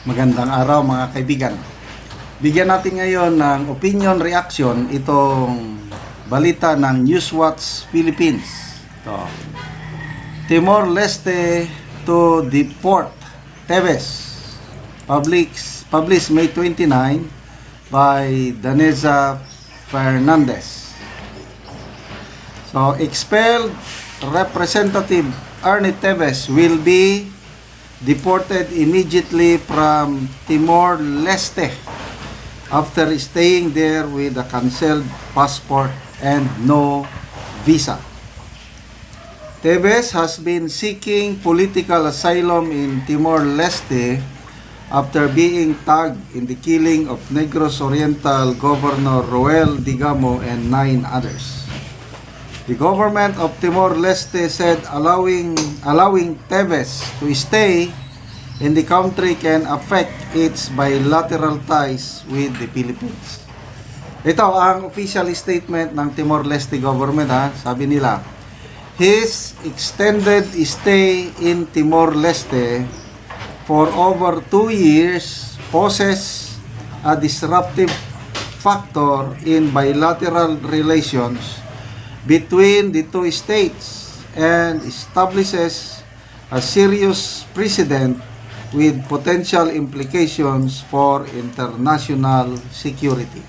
Magandang araw mga kaibigan. Bigyan natin ngayon ng opinion reaction itong balita ng Newswatch Philippines. Ito. Timor Leste to deport Tevez. Publics, published May 29 by Daneza Fernandez. So, expelled Representative Ernie Tevez will be deported immediately from Timor-Leste after staying there with a cancelled passport and no visa. Tevez has been seeking political asylum in Timor-Leste after being tagged in the killing of Negros Oriental Governor Roel Digamo and nine others. The government of Timor-Leste said allowing allowing Tevez to stay in the country can affect its bilateral ties with the Philippines. Ito ang official statement ng Timor-Leste government ha. Sabi nila, his extended stay in Timor-Leste for over two years poses a disruptive factor in bilateral relations between the two states and establishes a serious precedent with potential implications for international security.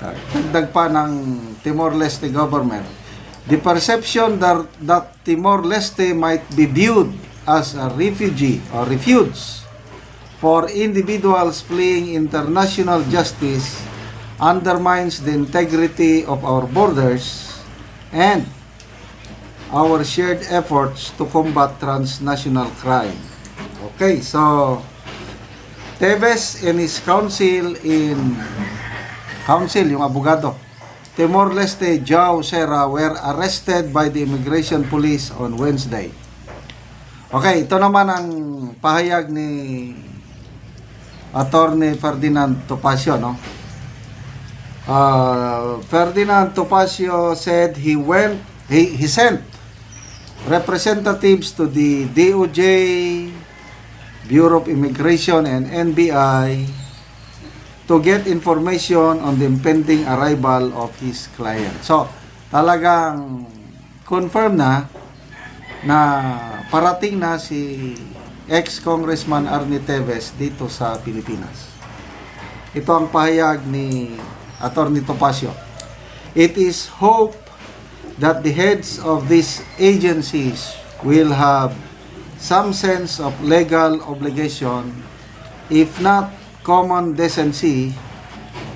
Dagdag pa ng Timor-Leste government, the perception that, that Timor-Leste might be viewed as a refugee or refuge for individuals fleeing international justice undermines the integrity of our borders and our shared efforts to combat transnational crime. Okay, so Tevez and his counsel in counsel, yung abogado, Timor-Leste Joao Serra were arrested by the immigration police on Wednesday. Okay, ito naman ang pahayag ni Attorney Ferdinand Topacio, no? Uh, Ferdinand Topacio said he went, he, he sent representatives to the DOJ, Bureau of Immigration and NBI to get information on the impending arrival of his client. So, talagang confirm na na parating na si ex-congressman Arnie Teves dito sa Pilipinas. Ito ang pahayag ni Attorney Topacio. It is hope that the heads of these agencies will have some sense of legal obligation, if not common decency,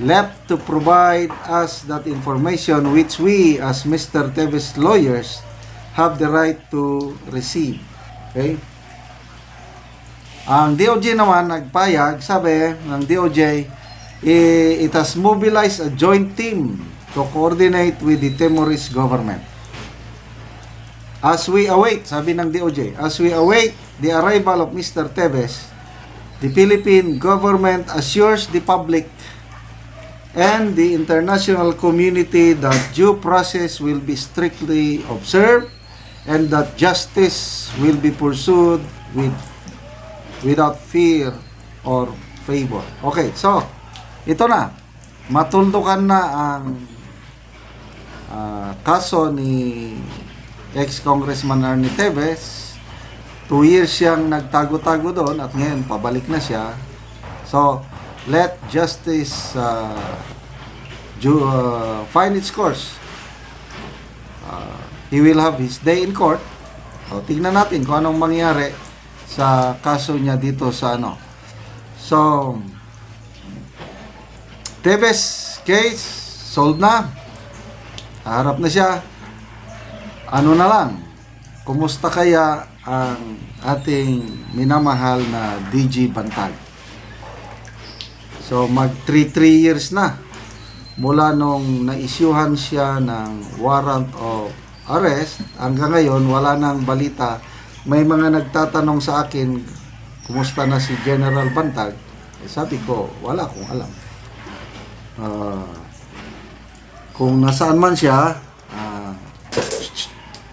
left to provide us that information which we as Mr. Teves lawyers have the right to receive. Okay? Ang DOJ naman nagpayag, sabi ng DOJ, it has mobilized a joint team to coordinate with the Timorese government. As we await, sabi ng DOJ, as we await the arrival of Mr. Tevez, the Philippine government assures the public and the international community that due process will be strictly observed and that justice will be pursued with without fear or favor. Okay, so ito na. Matuldukan na ang ah, kaso ni ex-congressman Arnie Teves. Two years siyang nagtago-tago doon at ngayon pabalik na siya. So, let justice uh, ju- uh, find its course. Uh, he will have his day in court. So, tingnan natin kung anong mangyari sa kaso niya dito sa ano. So, Tevez case solved na. Harap na siya. Ano na lang? Kumusta kaya ang ating minamahal na DG Bantag? So mag 3-3 years na mula nung na-issuehan siya ng warrant of arrest hanggang ngayon wala nang balita. May mga nagtatanong sa akin kumusta na si General Bantag? Eh, sabi ko, wala akong alam. Ah, kung nasaan man siya, ah,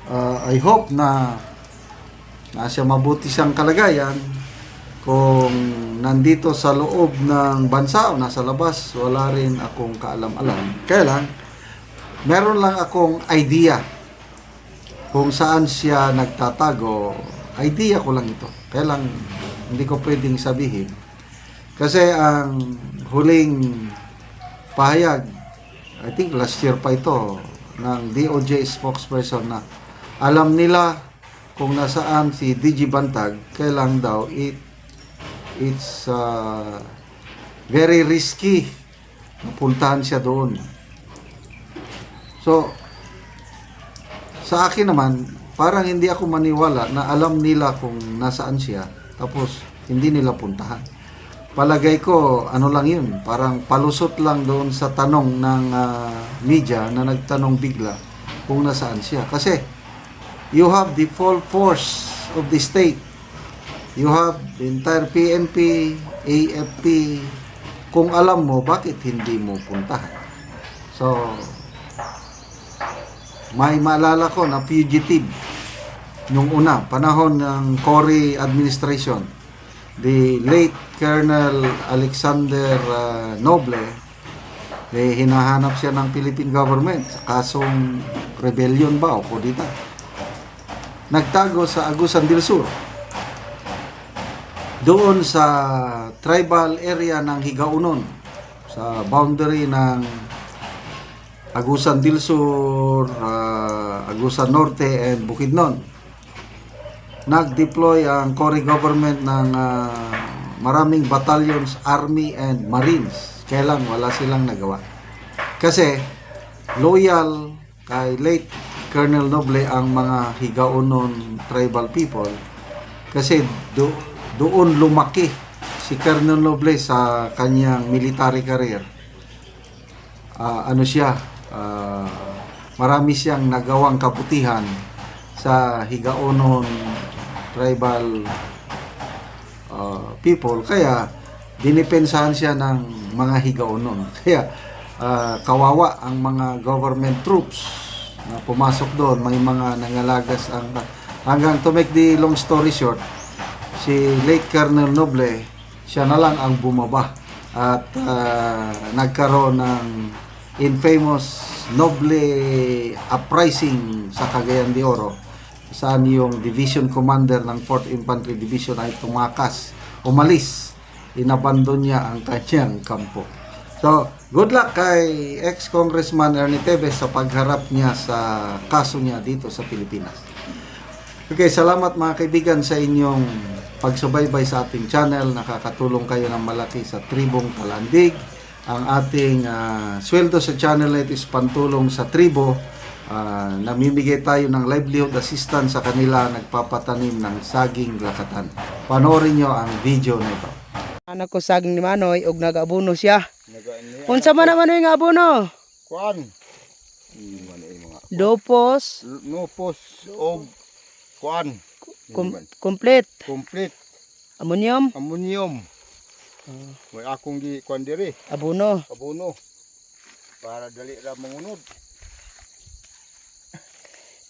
ah, I hope na nasa mabuti siyang kalagayan Kung nandito sa loob ng bansa o nasa labas, wala rin akong kaalam-alam. Kaya lang, meron lang akong idea kung saan siya nagtatago. Idea ko lang ito. Kaya lang, hindi ko pwedeng sabihin. Kasi ang huling pahayag, I think last year pa ito, ng DOJ spokesperson na alam nila kung nasaan si DG Bantag, kailang daw it it's uh, very risky na puntahan siya doon. So, sa akin naman, parang hindi ako maniwala na alam nila kung nasaan siya, tapos hindi nila puntahan. Palagay ko, ano lang yun, parang palusot lang doon sa tanong ng ah, media na nagtanong bigla kung nasaan siya. Kasi, you have the full force of the state. You have the entire PNP, AFP. Kung alam mo, bakit hindi mo puntahan? So, may maalala ko na fugitive yung una, panahon ng Cory administration. The late Colonel Alexander uh, Noble, eh, hinahanap siya ng Philippine government sa kasong rebellion ba o kudita. Nagtago sa Agusan del Sur. Doon sa tribal area ng Higaunon, sa boundary ng Agusan del Sur, ah, Agusan Norte, and Bukidnon. Nag-deploy ang Cory government ng ah, maraming battalions, army, and marines. Kailan wala silang nagawa. Kasi loyal kay late Colonel Noble ang mga Higaunon tribal people kasi do, doon lumaki si Colonel Noble sa kanyang military career ah, ano siya, ah, marami siyang nagawang kabutihan sa Higaonon tribal ah, people. Kaya, dinipensahan siya ng mga Higaonon. Kaya, ah, kawawa ang mga government troops na pumasok doon. May mga nangalagas ang... Hanggang to make the long story short, si late Colonel Noble, siya na lang ang bumaba at ah, nagkaroon ng infamous Noble uprising sa Cagayan de Oro saan yung division commander ng 4th Infantry Division ay tumakas, umalis, inabandon niya ang kanyang kampo. So, good luck kay ex-congressman Ernie Tevez sa pagharap niya sa kaso niya dito sa Pilipinas. Okay, salamat mga kaibigan sa inyong pagsubaybay sa ating channel. Nakakatulong kayo ng malaki sa Tribong Talandig. Ang ating ah, sweldo sa channel ito is pantulong sa tribo. Ah, namimigay tayo ng livelihood assistance sa kanila nagpapatanim ng saging lakatan. Panoorin nyo ang video na ito. Anak ko saging ni Manoy og nag-abuno siya. Unsa man naman yung abuno? Kuan. Dopos, nupos o kuan. kom- complete, Complete ammonium, ammonium. May akong gi kuan diri, abuno. abono. Para dali ra mangunod.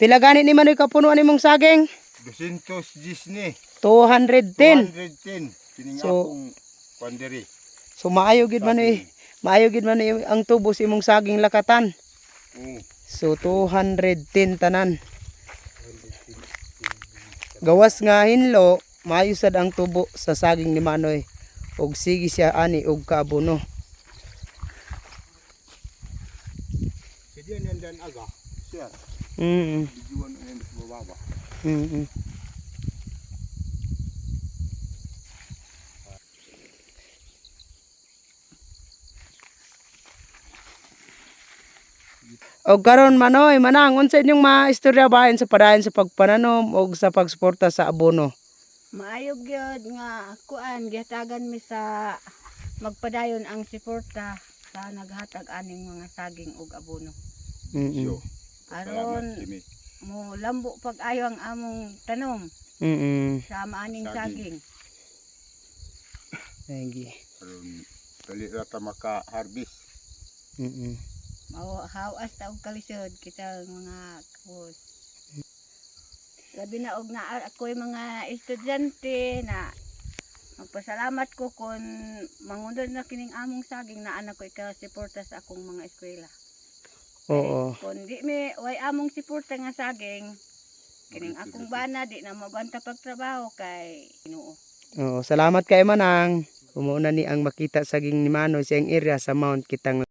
Pila gani ni Manoy kapunuan nimong saging? 210 ni. 210. 210. Kini nga So- akong kuan diri. So maayo gid Manoy. Maayo gid Manoy ang tubo sa imong saging lakatan. Mm. So 210 tanan. Gawas nga hinlo, maayo sad ang tubo sa saging ni Manoy. Og sige siya ani og kaabuno. Kaya yan dan aga. Siya. Mm. Dijuan ang sa bababa. Mm. O karon manoy manang unsa inyong maistorya bahin sa padayon sa pagpananom o sa pagsuporta sa abono. Maayog gyud nga kuan gihatagan mi sa magpadayon ang suporta sa naghatag aning mga saging ug abono. Mm. So, Aron mo lambo pag ayo ang among tanom Mm. sa maaning Saging. saging. Lagi. Aron dali ra ta maka-harvest. Mm. Mao hawas ta og kalisod kita mga kapos. Labi na og na ako'y mga estudyante na magpasalamat ko kung mangundod na kining among saging na anak ko ika-suporta sa akong mga eskwela. Oo. Kung di mi way among suporta nga saging, kining akong bana di na mabanta pagtrabaho kay Ginoo. Oo, salamat kay Manang. Umuuna ni ang makita saging ni Manoy sa area sa Mount Kitang